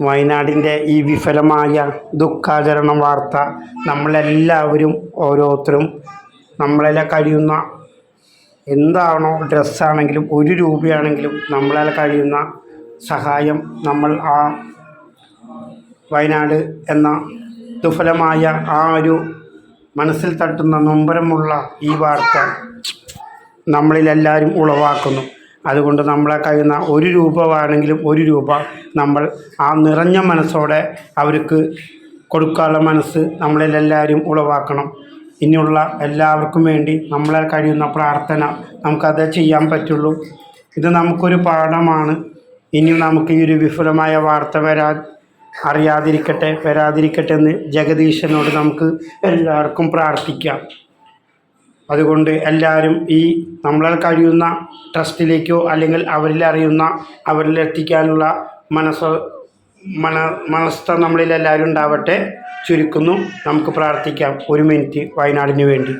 വയനാടിന്റെ ഈ വിഫലമായ ദുഃഖാചരണ വാർത്ത നമ്മളെല്ലാവരും ഓരോരുത്തരും നമ്മളെല്ലാം കഴിയുന്ന എന്താണോ ഡ്രസ്സാണെങ്കിലും ഒരു രൂപയാണെങ്കിലും നമ്മളെ കഴിയുന്ന സഹായം നമ്മൾ ആ വയനാട് എന്ന ദുഫലമായ ആ ഒരു മനസ്സിൽ തട്ടുന്ന നൊമ്പരമുള്ള ഈ വാർത്ത നമ്മളിലെല്ലാവരും ഉളവാക്കുന്നു. അതുകൊണ്ട് നമ്മളെ കഴിയുന്ന ഒരു രൂപ വേണമെങ്കിലും ഒരു രൂപ നമ്മൾ ആ നിറഞ്ഞ മനസ്സോടെ അവർക്ക് കൊടുക്കാനുള്ള മനസ്സ് നമ്മളിലെല്ലാവരും ഉളവാക്കണം. ഇനിയുള്ള എല്ലാവർക്കും വേണ്ടി നമ്മളെ കഴിയുന്ന പ്രാർത്ഥന നമുക്കത് ചെയ്യാൻ പറ്റുള്ളൂ. ഇത് നമുക്കൊരു പാഠമാണ്. ഇനി നമുക്ക് ഈ ഒരു വിഫലമായ വാർത്ത വരാ അറിയാതിരിക്കട്ടെ വരാതിരിക്കട്ടെ എന്ന് ജഗദീശനോട് നമുക്ക് എല്ലാവർക്കും പ്രാർത്ഥിക്കാം. അതുകൊണ്ട് എല്ലാവരും ഈ നമ്മളാൽ കഴിയുന്ന ട്രസ്റ്റിലേക്കോ അല്ലെങ്കിൽ അവരിൽ അറിയുന്ന അവരിൽ എത്തിക്കാനുള്ള മനസ്സ് മന മനസ്ഥ നമ്മളിൽ എല്ലാവരും ഉണ്ടാവട്ടെ ചുരുക്കുന്നു. നമുക്ക് പ്രാർത്ഥിക്കാം. ഒരു മിനിറ്റ് വയനാടിന് വേണ്ടി.